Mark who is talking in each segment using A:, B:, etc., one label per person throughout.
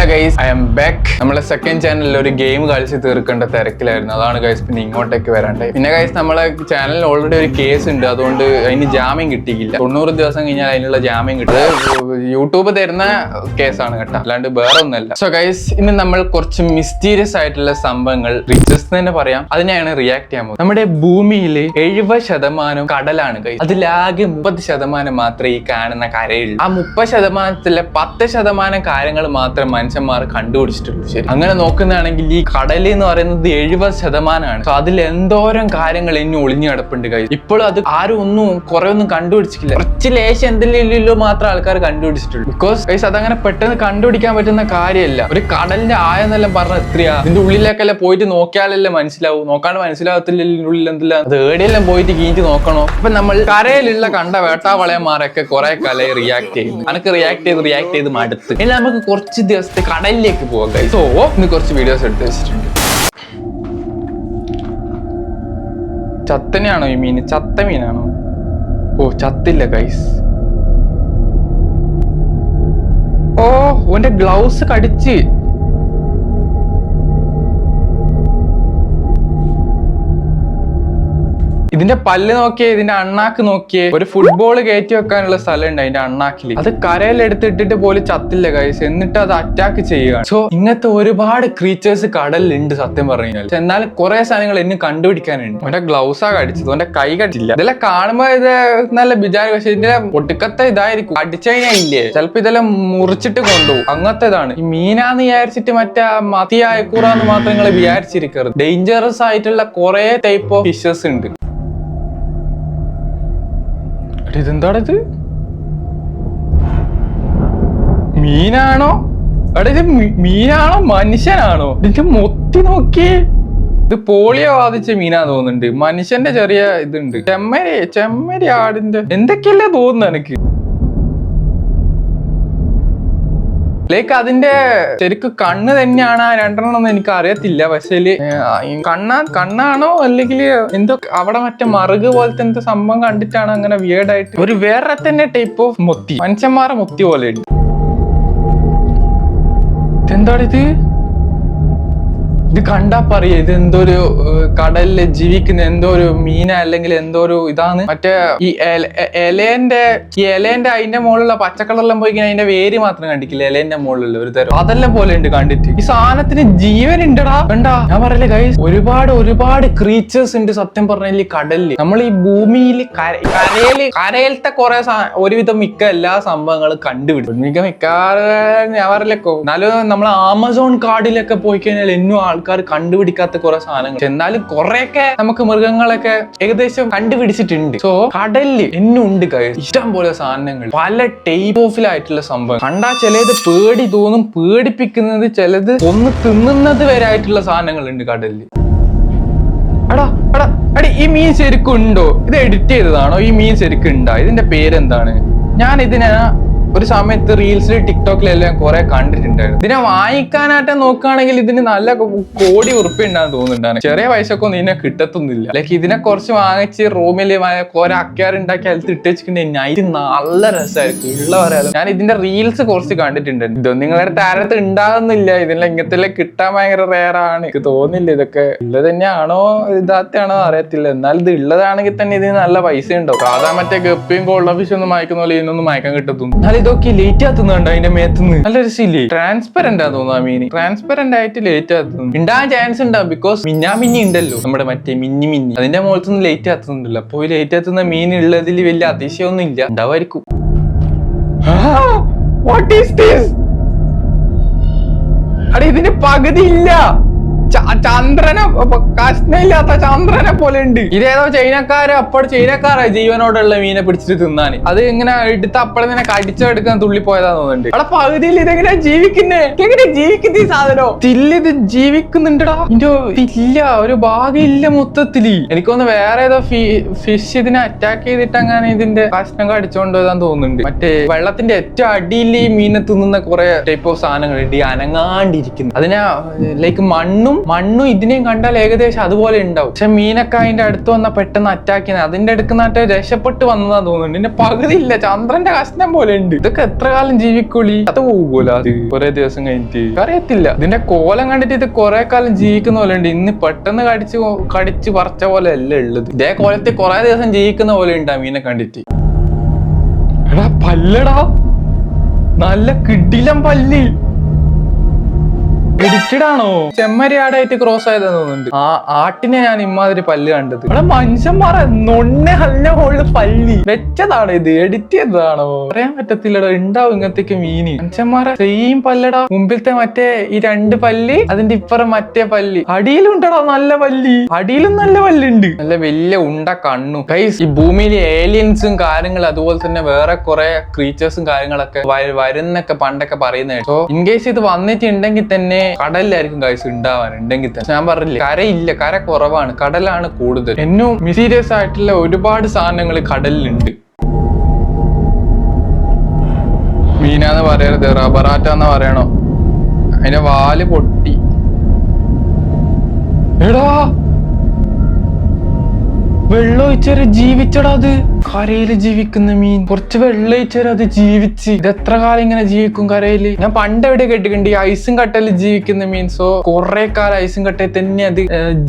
A: Hello guys I am back നമ്മളെ second ചാനലിൽ ഒരു ഗെയിം കളിച്ച് തീർക്കേണ്ട തിരക്കിലായിരുന്നു. അതാണ് ഗൈസ് പിന്നെ ഇങ്ങോട്ടേക്ക് വരണ്ടേ. പിന്നെ ഗൈസ് നമ്മളെ ചാനലിൽ ഓൾറെഡി ഒരു കേസ് ഉണ്ട്. അതുകൊണ്ട് അതിന് ജാമ്യം കിട്ടിയില്ല. തൊണ്ണൂറ് ദിവസം കഴിഞ്ഞാൽ അതിനുള്ള ജാമ്യം കിട്ടും. യൂട്യൂബ് തരുന്ന കേസാണ് കേട്ടോ. അല്ലാണ്ട് വേറെ ഒന്നല്ല സോ ഗൈസ് ഇന്ന് നമ്മൾ കുറച്ച് മിസ്റ്റീരിയസ് ആയിട്ടുള്ള സംഭവങ്ങൾ റിച്ചസ് തന്നെ പറയാം. അതിനെയാണ് റിയാക്ട് ചെയ്യാൻ പോകുന്നത്. നമ്മുടെ ഭൂമിയിൽ എഴുപത് ശതമാനം കടലാണ് ഗൈസ് അതിലാകെ മുപ്പത് ശതമാനം മാത്രമേ ഈ കാണുന്ന കരയുള്ളൂ. ആ മുപ്പത് ശതമാനത്തിലെ പത്ത് ശതമാനം കാര്യങ്ങൾ മാത്രം മനുഷ്യന്മാർ കണ്ടുപിടിച്ചിട്ടുള്ളൂ. ശരി. അങ്ങനെ നോക്കുന്നതാണെങ്കിൽ ഈ കടൽ എന്ന് പറയുന്നത് എഴുപത് ശതമാനമാണ്. സോ അതിൽ എന്തോരം കാര്യങ്ങൾ ഇനി ഒളിഞ്ഞു കിടപ്പുണ്ട് കൈ ഇപ്പോഴും അത് ആരും ഒന്നും കുറെ ഒന്നും കണ്ടുപിടിച്ചിട്ടില്ല. കുറച്ച് ലേശം എന്തെങ്കിലും മാത്രം ആൾക്കാർ കണ്ടുപിടിച്ചിട്ടുള്ളൂ. ബിക്കോസ് കൈസ് അതങ്ങനെ പെട്ടെന്ന് കണ്ടുപിടിക്കാൻ പറ്റുന്ന കാര്യമല്ല. ഒരു കടലിന്റെ ആയെന്നെല്ലാം പറഞ്ഞ എത്രയാ? ഇതിന്റെ ഉള്ളിലേക്കെല്ലാം പോയിട്ട് നോക്കിയാലല്ലേ മനസ്സിലാവും. നോക്കാണ്ട് മനസ്സിലാവത്തില്ല ഇതിന്റെ ഉള്ളിൽ എന്തെല്ലാം? അത് ഏടെയെല്ലാം പോയിട്ട് കീഞ്ഞു നോക്കണോ? അപ്പൊ നമ്മൾ കരയിലുള്ള കണ്ട വേട്ടാവളയന്മാരൊക്കെ കുറെ കലയെ റിയാക്ട് ചെയ്യുന്നു. അനക്ക് റിയാക്ട് ചെയ്ത് റിയാക്ട് ചെയ്ത് മടുത്ത്. ഇനി നമുക്ക് കുറച്ച് ദിവസത്തെ കടലിലേക്ക് പോകാം കൈ സോ ഇന്ന് കുറച്ച് വീഡിയോസ് എടുത്ത് വെച്ചിട്ടുണ്ട്. ചത്തനെയാണോ ഈ മീൻ? ചത്ത മീനാണോ? ഓ ചത്തില്ല ഗൈസ് ഓ ഓന്റെ ഗ്ലൗസ് കടിച്ച്. ഇതിന്റെ പല്ല് നോക്കിയേ ഇതിന്റെ അണ്ണാക്ക് നോക്കിയേ ഒരു ഫുട്ബോൾ കയറ്റി വെക്കാനുള്ള സ്ഥലം ഉണ്ട് അതിന്റെ അണ്ണാക്കിൽ അത് കരയിലെടുത്തിട്ടിട്ട് പോലും ചത്തില്ല കൈസ് എന്നിട്ട് അത് അറ്റാക്ക് ചെയ്യുകയാണ്. സോ ഇങ്ങനത്തെ ഒരുപാട് ക്രീച്ചേഴ്സ് കടലിലുണ്ട് സത്യം പറഞ്ഞു കഴിഞ്ഞാൽ എന്നാൽ കുറെ സാധനങ്ങൾ എന്നെ കണ്ടുപിടിക്കാനുണ്ട്. അവന്റെ ഗ്ലൗസാ കടിച്ചത് അവന്റെ കൈ കടിച്ചില്ല. ഇതെല്ലാം കാണുമ്പോ ഇത് നല്ല വിചാരം പക്ഷെ ഇതിന്റെ ഒട്ടുക്കത്തെ ഇതായിരിക്കും. കടിച്ചു ഇല്ലേ? ചിലപ്പോ ഇതെല്ലാം മുറിച്ചിട്ട് കൊണ്ടുപോകും. അങ്ങനത്തെ ഇതാണ് ഈ മീനാന്ന് വിചാരിച്ചിട്ട് മറ്റേ മതിയായ കൂറാന്ന് മാത്രം നിങ്ങൾ വിചാരിച്ചിരിക്കരുത്. ഡേഞ്ചറസ് ആയിട്ടുള്ള കുറെ ടൈപ്പ് ഓഫ് ഫിഷസ് ഉണ്ട്. എടി, ഇതെന്താടാ ഇത് മീനാണോ? എടാ ഇത് മീനാണോ? മനുഷ്യനാണോ? ഇതിന്റെ മൊത്തി നോക്കി ഇത് പോളിയോ ബാധിച്ച മീനാ തോന്നുന്നുണ്ട്. മനുഷ്യന്റെ ചെറിയ ഇതുണ്ട്. ചെമ്മരി ചെമ്മരി ആടിന്റെ എന്തൊക്കെയല്ലേ തോന്നുന്നു എനിക്ക് ലൈക്ക് അതിന്റെ ശരിക്ക് കണ്ണ് തന്നെയാണ് ആ രണ്ടെണ്ണം എനിക്ക് അറിയത്തില്ല പക്ഷേ കണ്ണാ കണ്ണാണോ അല്ലെങ്കിൽ എന്തോ അവിടെ മറ്റേ മറുക് പോലത്തെ എന്തോ സംഭവം കണ്ടിട്ടാണ് അങ്ങനെ വിയേർഡായിട്ട് ഒരു വേറെ തന്നെ ടൈപ്പ് ഓഫ് മുത്തി. മനുഷ്യന്മാരെ മുത്തി പോലെ ഉണ്ട് ഇതെന്താണ് ഇത് കണ്ടാ പറയ ഇത് എന്തോ ഒരു കടലിൽ ജീവിക്കുന്ന എന്തോ ഒരു മീന അല്ലെങ്കിൽ എന്തോ ഒരു ഇതാണ് മറ്റേ ഈ ഇലേന്റെ ഈ ഇലേന്റെ അതിന്റെ മുകളിലുള്ള പച്ചക്കളറെല്ലാം പോയി കഴിഞ്ഞാൽ അതിന്റെ വേര് മാത്രം കണ്ടിക്കില്ല ഇലേന്റെ മുകളിലുള്ള ഒരു തരം. അതെല്ലാം പോലെ ഉണ്ട് കണ്ടിട്ട്. ഈ സാധനത്തിന് ജീവൻ ഉണ്ടടാ കണ്ടാ? ഞാൻ പറയല്ലേ ഗൈസ് ഒരുപാട് ഒരുപാട് ക്രീച്ചേഴ്സ് ഉണ്ട് സത്യം പറഞ്ഞാൽ ഈ കടലിൽ. നമ്മൾ ഈ ഭൂമിയിൽ കരയിൽ കരയിലത്തെ കുറെ ഒരുവിധം മിക്ക എല്ലാ സംഭവങ്ങളും കണ്ടുപിടിച്ചു മിക്ക മിക്കാറ് ഞാൻ പറയലേക്കോ എന്നാലും നമ്മൾ ആമസോൺ കാർഡിലൊക്കെ പോയി കഴിഞ്ഞാൽ എന്നും ആൾക്കാർ കണ്ടുപിടിക്കാത്ത കുറെ സാധനങ്ങൾ. എന്നാലും കുറെയൊക്കെ നമുക്ക് മൃഗങ്ങളൊക്കെ ഏകദേശം കണ്ടുപിടിച്ചിട്ടുണ്ട്. സോ കടലിൽ എന്നും ഉണ്ട് കഴിഞ്ഞു ഇഷ്ടം പോലെ സാധനങ്ങൾ പല ടൈപ്പ് ഓഫിലായിട്ടുള്ള സംഭവം കണ്ടാ ചിലത് പേടി തോന്നും. പേടിപ്പിക്കുന്നത് ചിലത് ഒന്ന് തിന്നുന്നത് വരെ ആയിട്ടുള്ള സാധനങ്ങളുണ്ട് കടലിൽ എടാ എടാ എടി ഈ മീൻ ശരിക്കും ഉണ്ടോ ഇത് എഡിറ്റ് ചെയ്തതാണോ? ഈ മീൻ ശരിക്കും ഉണ്ടോ ഇതിന്റെ പേരെന്താണ്? ഞാൻ ഇതിനെ ഒരു സമയത്ത് റീൽസിൽ ടിക്ടോക്കിലെല്ലാം കുറെ കണ്ടിട്ടുണ്ടായിരുന്നു. ഇതിനെ വാങ്ങിക്കാനായിട്ട് നോക്കുകയാണെങ്കിൽ ഇതിന് നല്ല കോടി ഉറുപ്പ തോന്നുന്നുണ്ടാണ്. ചെറിയ പൈസക്കൊന്നും ഇതിനെ കിട്ടത്തൊന്നുമില്ല. ലൈക്ക് ഇതിനെ കുറച്ച് വാങ്ങിച്ച് റൂമിൽ കുറെ അക്കാറുണ്ടാക്കി അതിൽ ഇട്ടുവെച്ചിട്ടുണ്ടെങ്കിൽ നല്ല രസമായിരിക്കും ഉള്ള പറയാലോ ഞാൻ ഇതിന്റെ റീൽസ് കുറച്ച് കണ്ടിട്ടുണ്ട് ഇതൊന്നും നിങ്ങളുടെ താരത്ത് ഉണ്ടാകുന്നില്ല ഇതിനെ ഇങ്ങനത്തെ കിട്ടാൻ ഭയങ്കര റേറാണ് എനിക്ക് തോന്നില്ല ഇതൊക്കെ ഉള്ളത് തന്നെയാണോ ഇതാത്താണോ അറിയത്തില്ല. എന്നാൽ ഇത് ഉള്ളതാണെങ്കിൽ തന്നെ ഇതിന് നല്ല പൈസ ഉണ്ടാവും സാധാ മറ്റേ ഗപ്പിയും കോൾഡ് ഫിഷ് ഒന്നും മയക്കുന്ന പോലെ ഇതിനൊന്നും മയക്കാൻ കിട്ടത്തും എന്നാൽ ഇതൊക്കെ ലേറ്റ് ആത്തുന്നുണ്ട് അതിന്റെ മേത്തുനിന്ന് നല്ല രസില്ലേ ട്രാൻസ്പെറന്റ് ആ തോന്നുന്നു ആ മീൻ ട്രാൻസ്പെറന്റ് ആയിട്ട് ലേറ്റ് ആത്തുന്നു ഉണ്ടാകാൻ ചാൻസ് ഉണ്ടാവും ബിക്കോസ് മിന്നാ മിന്നി ഉണ്ടല്ലോ. നമ്മുടെ മറ്റേ മിന്നി മിന്നി. അതിന്റെ മുകളിൽ ലേറ്റ് ആത്തുന്നുണ്ടല്ലോ അപ്പൊ ലേറ്റ് ആത്തുന്ന മീൻ ഉള്ളതിൽ വലിയ അതിശയമൊന്നും ഇല്ല ഉണ്ടാവായിരിക്കും വാട്ട് ഈസ് ദിസ് അടി ഇതിന് പകുതി ഇല്ല. ചന്ദ്രനെ കഷ്ണയില്ലാത്ത ചന്ദ്രനെ പോലെ ഉണ്ട്. ഇതേതോ ചൈനക്കാര് അപ്പോൾ ചൈനക്കാരാ ജീവനോടുള്ള മീനെ പിടിച്ചിട്ട് തിന്നാന്. അത് ഇങ്ങനെ എടുത്ത് അപ്പോഴെ ഇങ്ങനെ കടിച്ചെടുക്കാൻ തുള്ളി പോയതാ തോന്നുന്നുണ്ട്. അവിടെ പകുതിയിൽ ഇതെങ്ങനെ ജീവിക്കുന്നേ? എങ്ങനെ ജീവിക്കുന്ന ഈ സാധനോ? തില്ല ഇത് ജീവിക്കുന്നുണ്ടടാ. ഇന്റെ ഇല്ല ഒരു ഭാഗം ഇല്ല മൊത്തത്തിൽ. എനിക്കൊന്ന് വേറെ ഏതോ ഫിഷ് ഇതിനെ അറ്റാക്ക് ചെയ്തിട്ട് അങ്ങനെ ഇതിന്റെ കഷ്ണം കടിച്ചോണ്ട് പോയതാന്ന് തോന്നുന്നുണ്ട്. മറ്റേ വെള്ളത്തിന്റെ ഏറ്റവും അടിയിൽ ഈ മീനെ തിന്നുന്ന കുറെ ടൈപ്പ് ഓഫ് സാധനങ്ങളുണ്ട്. ഈ അനങ്ങാണ്ടിരിക്കുന്നു. അതിനെ ലൈക്ക് മണ്ണും മണ്ണും ഇതിനെയും കണ്ടാൽ ഏകദേശം അതുപോലെ ഉണ്ടാവും. പക്ഷെ മീനൊക്കെ അതിന്റെ അടുത്ത് വന്ന പെട്ടെന്ന് അറ്റാക്ക് ചെയ്യുന്നത്. അതിന്റെ അടുക്കുന്നാട്ട് നാട്ടെ രക്ഷപ്പെട്ട് വന്നതാ തോന്നുന്നു പിന്നെ പകുതി ഇല്ല. ചന്ദ്രന്റെ കഷ്ണം പോലെ ഉണ്ട്. ഇതൊക്കെ എത്ര കാലം ജീവിക്കുള്ളി അത് പോകൂല അത് കുറെ ദിവസം കഴിഞ്ഞിട്ട്. അറിയത്തില്ല. ഇതിന്റെ കോലം കണ്ടിട്ട് ഇത് കുറെ കാലം ജീവിക്കുന്ന പോലെ ഉണ്ട്. ഇന്ന് പെട്ടെന്ന് കടിച്ച് കടിച്ച് പറിച്ച പോലെ അല്ല ഉള്ളത്. ഇതേ കോലത്തിൽ കുറെ ദിവസം ജീവിക്കുന്ന പോലെ ഉണ്ട് ആ മീനെ കണ്ടിട്ട്. എടാ പല്ലടാ. നല്ല കിടിലം പല്ല്. എഡിറ്റഡ് ആണോ ചെമ്മരി ആടായിട്ട് ക്രോസ് ആയതെന്ന് തോന്നുന്നുണ്ട്. ആ ആട്ടിനെ ഞാൻ ഇമാതിരി പല്ല് കണ്ടത്. ഇവിടെ മനുഷ്യന്മാരെ നൊണ്ണെ ഹല്ല ഹോളിൽ പല്ലി. വെച്ചതാണോ ഇത്? എഡിറ്റ് ചെയ്തതാണോ? പറയാൻ പറ്റത്തില്ലടോ. ഉണ്ടാവും ഇങ്ങനത്തേക്ക് മീനി. മനുഷ്യന്മാരെ സെയിം പല്ലടാ. മുമ്പിലത്തെ മറ്റേ ഈ രണ്ട് പല്ലി അതിന്റെ ഇപ്പുറം മറ്റേ പല്ലി. അടിയിലും ഉണ്ടടാ നല്ല പല്ലി. അടിയിലും നല്ല പല്ലുണ്ട്. നല്ല വലിയ ഉണ്ട കണ്ണു. ഗൈസ് ഈ ഭൂമിയിലെ ഏലിയൻസും കാര്യങ്ങളും അതുപോലെ തന്നെ വേറെ കുറെ ക്രീച്ചേഴ്സും കാര്യങ്ങളൊക്കെ വരുന്നൊക്കെ പണ്ടൊക്കെ പറയുന്നത് സോ ഇൻ കേസ് ഇത് വന്നിട്ടുണ്ടെങ്കിൽ തന്നെ കടലിലായിരിക്കും ഗൈസ് ഉണ്ടാവാൻ ഉണ്ടെങ്കിൽ തന്നെ. ഞാൻ പറഞ്ഞില്ലേ കരയില്ല കര കുറവാണ് കടലാണ് കൂടുതൽ. എന്നും മിസീരിയസ് ആയിട്ടുള്ള ഒരുപാട് സാധനങ്ങൾ കടലിലുണ്ട്. മീനാന്ന് പറയരുത് റബറാറ്റ എന്ന് പറയണോ? അതിന്റെ വാൽ പൊട്ടി. എടാ! വെള്ളം ഒഴിച്ചൊരു ജീവിച്ചടാ അത്. കരയിൽ ജീവിക്കുന്ന മീൻ. കുറച്ച് വെള്ളയിച്ചവർ അത് ജീവിച്ച്. ഇത് എത്ര കാലം ഇങ്ങനെ ജീവിക്കും കരയിൽ ഞാൻ പണ്ട് എവിടെ കേട്ടിട്ടുണ്ട് ഈ ഐസും കട്ടയിൽ ജീവിക്കുന്ന മീൻ. സോ കുറെ കാലം ഐസും കട്ടയിൽ തന്നെ അത്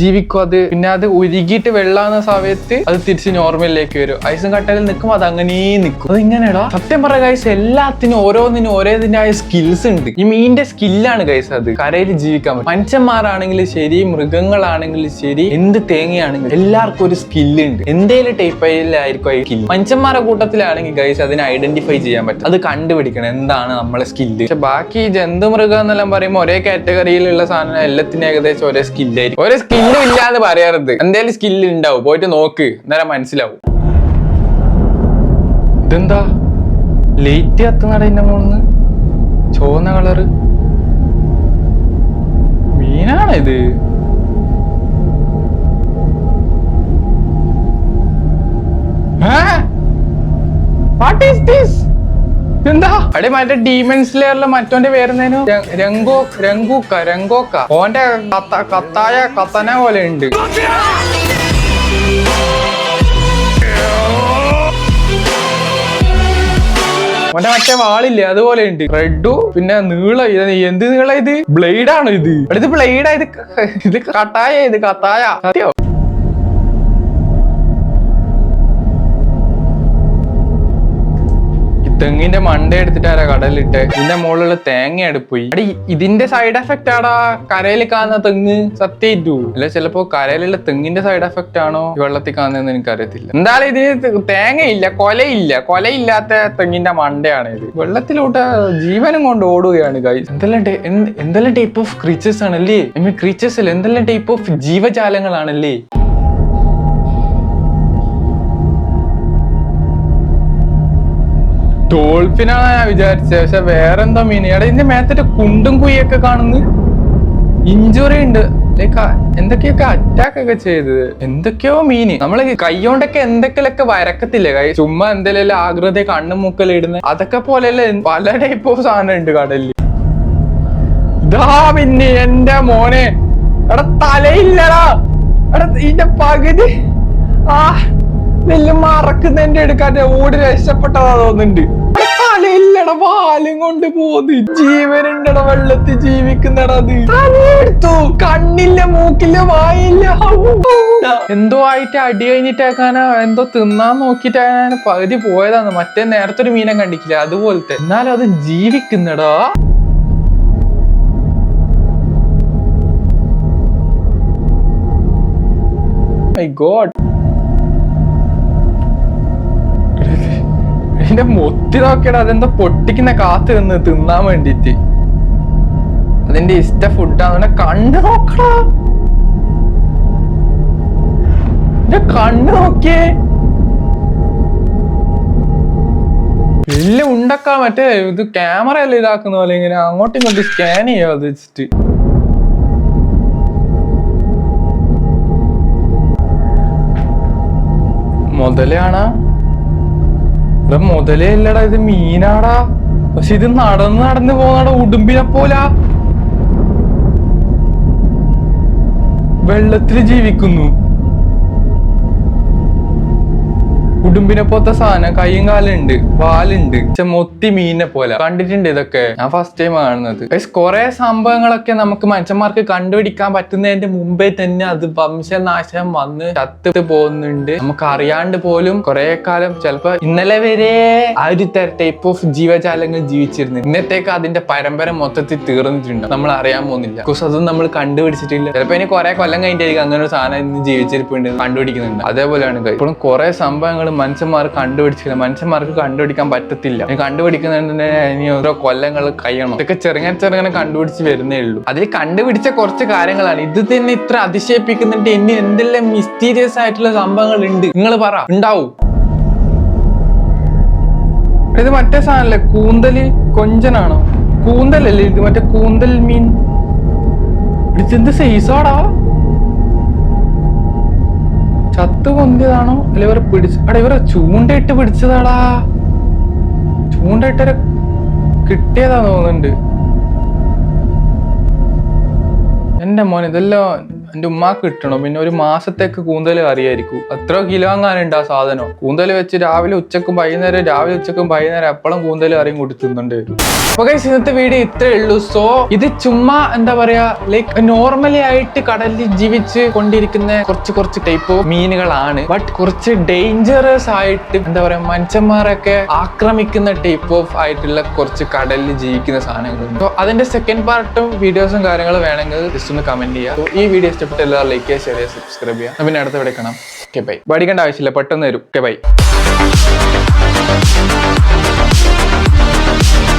A: ജീവിക്കും അത്. പിന്നെ അത് ഉരുകിയിട്ട് വെള്ളാകുന്ന സമയത്ത് അത് തിരിച്ച് നോർമലിലേക്ക് വരും. ഐസും കട്ടയിൽ നിൽക്കും അത് അങ്ങനെ നിൽക്കും. അത് സത്യം പറയാ ഗൈസ് എല്ലാത്തിനും ഓരോന്നിനും ഓരോതിന്റെതായ സ്കിൽസ് ഉണ്ട്. ഈ മീനിന്റെ സ്കില്ലാണ് ഗൈസ് അത്. കരയിൽ ജീവിക്കാൻ പറ്റും. മനുഷ്യന്മാരാണെങ്കിലും ശരി മൃഗങ്ങളാണെങ്കിലും ശരി എന്ത് തേങ്ങയാണെങ്കിലും എല്ലാവർക്കും ഒരു സ്കില്ല് ഉണ്ട്. എന്തേലും ടൈപ്പിലായിരിക്കും ഈ സ്കിൽ മനുഷ്യന്മാരുടെ കൂട്ടത്തിലാണെങ്കിൽ ഗൈസ് അതിനെ ഐഡന്റിഫൈ ചെയ്യാൻ പറ്റും. അത് കണ്ടുപിടിക്കണം എന്താണ് നമ്മളെ സ്കില്ല് പക്ഷെ ബാക്കി ജന്തുമൃഗം എന്നെല്ലാം പറയുമ്പോൾ ഒരേ കാറ്റഗറിയിലുള്ള സാധനം എല്ലാത്തിനും ഏകദേശം ഒരേ സ്കില്ലായിരിക്കും ഒരേ സ്കില്ലും ഇല്ലാന്ന് പറയരുത്. എന്തേലും സ്കില്ല് ഉണ്ടാവും. പോയിട്ട് നോക്ക്. അന്നേരം മനസ്സിലാവും. ഇതെന്താ? ലേറ്റ് കത്തുന്നട എന്നെ മൂന്ന് ചുവന്ന കളറ് മീനാണ് ഇത്? വാട്ട് ഈസ് ദിസ് എന്താ? അടി മറ്റേ ഡീമൻസ് സ്ലെയറിലെ മറ്റോന്റെ പേരുന്നേനു രംഗോ രംഗൂക്ക രംഗോക്ക. ഓന്റെ കത്ത കത്തായ കത്തന പോലെ ഉണ്ട്. ഓന്റെ മറ്റേ വാളില്ലേ അതുപോലെ ഉണ്ട്. റെഡു പിന്നെ നീള ഇത് എന്ത് നീള ഇത്? ബ്ലേഡ് ആണോ ഇത്? ഇത് ബ്ലേഡാ ഇത് ഇത് കട്ടായ ഇത് കത്തായ. സത്യോ. തെങ്ങിന്റെ മണ്ട എടുത്തിട്ടാരാ കടലിട്ട് ഇതിന്റെ മുകളിലുള്ള തേങ്ങ എടുപ്പോയി അടി ഇതിന്റെ സൈഡ് എഫക്റ്റ് ആടാ. കരയിൽ കാണുന്ന തെങ്ങ്. സത്യേറ്റു അല്ല ചിലപ്പോ കരയിലുള്ള തെങ്ങിന്റെ സൈഡ് എഫക്റ്റ് ആണോ? വെള്ളത്തിൽ കാണുന്നതെന്ന് എനിക്കറിയത്തില്ല. എന്തായാലും ഇതിന് തേങ്ങയില്ല കൊലയില്ല. കൊലയില്ലാത്ത തെങ്ങിന്റെ മണ്ടയാണ് ഇത്. വെള്ളത്തിലോട്ട് ജീവനും കൊണ്ട് ഓടുകയാണ് ഗൈസ് എന്തെല്ലാം എന്തെല്ലാം ടൈപ്പ് ഓഫ് ക്രീച്ചേഴ്സ് ആണല്ലേ? ക്രീച്ചേഴ്സ് അല്ലേ എന്തെല്ലാം ടൈപ്പ് ഓഫ് ജീവജാലങ്ങളാണല്ലേ? ഡോൾഫിനാണ് ഞാൻ വിചാരിച്ചത് പക്ഷെ വേറെ വേറെന്തോ മീൻ എടാ ഇതിന്റെ മേത്തിട്ട് കുണ്ടും കുയ്യൊക്കെ കാണുന്നു. ഇഞ്ചുറി ഉണ്ട്. ലൈക്ക് എന്തൊക്കെയൊക്കെ അറ്റാക്ക് ഒക്കെ ചെയ്തത്? എന്തൊക്കെയോ മീന്. നമ്മൾ കൈകൊണ്ടൊക്കെ എന്തൊക്കെയൊക്കെ വരക്കത്തില്ലേ? കൈ ചുമ്മാ എന്തെങ്കിലും ആകൃതി കണ്ണും മുക്കൽ ഇടുന്നത് അതൊക്കെ പോലെയല്ലേ പല ടൈപ്പ് ഓഫ് സാധനം ഉണ്ട് കടലിൽ ഇതാ പിന്നെ എന്റെ മോനെ. എടാ തലയില്ലടാ. എടാ ഇതിന്റെ പകുതി. ആ നെല്ല് മറക്കുന്നതിന്റെ എടുക്കാൻ ഓടി രക്ഷപ്പെട്ടതാ തോന്നുന്നുണ്ട്. തലയില്ലടാ പാലും കൊണ്ട് പോന്ന് ജീവനുണ്ടട വെള്ളത്തിൽ ജീവിക്കുന്നടത് തലയെടുത്തു. കണ്ണില്ല മൂക്കില്ല വായില്ല. എന്തോ ആയിട്ട് അടി കഴിഞ്ഞിട്ടേക്കാനാ എന്തോ തിന്നാൻ നോക്കിയിട്ടാണ് പകുതി പോയതാണ്. മറ്റേ നേരത്തെ ഒരു മീനെ കണ്ടിക്കില്ല അതുപോലത്തെ. എന്നാലും അത് ജീവിക്കുന്നടാ. മൈ ഗോഡ് എന്റെ മൊത്തി നോക്കിയടാ അതെന്തോ പൊട്ടിക്കുന്ന കാത്ത് നിന്ന് തിന്നാൻ വേണ്ടിട്ട് അതിന്റെ ഇഷ്ട ഫുഡാണ് കണ്ണ് നോക്കടാ. എന്റെ കണ്ണ് നോക്കിയേ. വലിയ ഉണ്ടക്ക മറ്റേ ഇത് ക്യാമറ അല്ലേ ഇതാക്കുന്ന പോലെ ഇങ്ങനെ അങ്ങോട്ടും ഇങ്ങോട്ടും സ്കാൻ ചെയ്യാ അത് വെച്ചിട്ട്. മുതലാണാ. ഇവിടെ മുതലേ ഇല്ലടാ ഇത് മീനാടാ. പക്ഷെ ഇത് നടന്ന് നടന്ന് പോന്നാടാ ഉടുമ്പിനെ പോലാ. വെള്ളത്തിൽ ജീവിക്കുന്നു. ഉടുമ്പിനെ പോലത്തെ സാധനം കൈയും കാലുണ്ട് വാലുണ്ട്. മൊത്തി മീനിനെ പോലെ. കണ്ടിട്ടുണ്ട് ഇതൊക്കെ. ഞാൻ ഫസ്റ്റ് ടൈം കാണുന്നത്. കുറെ സംഭവങ്ങളൊക്കെ നമുക്ക് മനുഷ്യന്മാർക്ക് കണ്ടുപിടിക്കാൻ പറ്റുന്നതിന്റെ മുമ്പേ തന്നെ അത് വംശനാശം വന്ന് ചത്ത് പോകുന്നുണ്ട്. നമുക്ക് അറിയാണ്ട് പോലും കുറെ കാലം ചിലപ്പോ ഇന്നലെ വരെ ആ ഒരു ടൈപ്പ് ഓഫ് ജീവജാലങ്ങൾ ജീവിച്ചിരുന്നു. ഇന്നത്തേക്ക് അതിന്റെ പരമ്പര മൊത്തത്തിൽ തീർന്നിട്ടുണ്ട്. നമ്മൾ അറിയാൻ പോകുന്നില്ല. ബിക്കോസ് അതും നമ്മൾ കണ്ടുപിടിച്ചിട്ടില്ല. ചിലപ്പോ ഇനി കുറെ കൊല്ലം കഴിഞ്ഞിട്ടായിരിക്കും അങ്ങനെ ഒരു സാധനം ഇന്ന് ജീവിച്ചിരിപ്പുണ്ട് കണ്ടുപിടിക്കുന്നുണ്ട്. അതേപോലെയാണ് ഇപ്പോഴും കുറെ സംഭവങ്ങൾ മനുഷ്യന്മാർ കണ്ടുപിടിച്ചില്ല. മനുഷ്യന്മാർക്ക് കണ്ടുപിടിക്കാൻ പറ്റത്തില്ല. കണ്ടുപിടിക്കുന്നതിന് ഇനി ഓരോ കൊല്ലങ്ങൾ കഴിയണം. ഇതൊക്കെ ചെറുങ്ങനെ ചെറുങ്ങനെ കണ്ടുപിടിച്ച് വരുന്നേ ഉള്ളൂ. അതിൽ കണ്ടുപിടിച്ച കുറച്ച് കാര്യങ്ങളാണ്. ഇത് തന്നെ ഇത്ര അതിശയിപ്പിക്കുന്നുണ്ട്. ഇനി എന്തെല്ലാം മിസ്റ്റീരിയസ് ആയിട്ടുള്ള സംഭവങ്ങൾ ഉണ്ട് നിങ്ങൾ പറ. ഉണ്ടാവും. ഇത് മറ്റേ സാധനല്ലേ? കൂന്തൽ കൊഞ്ചനാണോ? കൂന്തലല്ലേ ഇത്? മറ്റേ കൂന്തൽ മീൻ. ഇത് എന്ത് സൈസാടാ ചത്ത് പൊന്തിയതാണോ? അല്ല ഇവരെ പിടിച്ച് അടാ ഇവരെ ചൂണ്ടയിട്ട് പിടിച്ചതാടാ. ചൂണ്ടയിട്ടരെ കിട്ടിയതാ തോന്നുന്നുണ്ട്. എന്റെ മോൻ ഇതെല്ലാം എന്റെ ഉമ്മാക്ക് കിട്ടണം. പിന്നെ ഒരു മാസത്തേക്ക് കൂന്തൽ കറിയായിരിക്കും. എത്ര കിലോ അങ്ങാനുണ്ട് ആ സാധനം. കൂന്തൽ വെച്ച് രാവിലെ ഉച്ചക്കും വൈകുന്നേരം രാവിലെ ഉച്ചക്കും വൈകുന്നേരം എപ്പോഴും കൂന്തൽ കറിയും കൊടുത്തുന്നുണ്ട് തിന്നുണ്ട് അപ്പൊ ഇന്നത്തെ വീഡിയോ ഇത്രേ ഉള്ളൂ. സോ ഇത് ചുമ്മാ എന്താ പറയാ ലൈക്ക് നോർമലി ആയിട്ട് കടലിൽ ജീവിച്ച് കൊണ്ടിരിക്കുന്ന കുറച്ച് കുറച്ച് ടൈപ്പ് മീനുകളാണ്. ബട്ട് കുറച്ച് ഡേഞ്ചറസ് ആയിട്ട് എന്താ പറയാ മനുഷ്യന്മാരൊക്കെ ആക്രമിക്കുന്ന ടൈപ്പ് ഓഫ് ആയിട്ടുള്ള കുറച്ച് കടലിൽ ജീവിക്കുന്ന സാധനങ്ങളുണ്ട്. സോ അതിന്റെ സെക്കൻഡ് പാർട്ടും വീഡിയോസും കാര്യങ്ങളും വേണമെങ്കിൽ ജസ്റ്റ് ഒന്ന് കമന്റ് ചെയ്യുക So, ഈ വീഡിയോ ഇഷ്ടപ്പെട്ട എല്ലാവരും ലൈക്ക് ചെയ്യുക സബ്സ്ക്രൈബ് ചെയ്യുക. പിന്നെ അടുത്ത ഇവിടെ കാണാം. ഓക്കെ ബൈ പഠിക്കേണ്ട ആവശ്യമില്ല പെട്ടെന്ന് വരും. Okay bye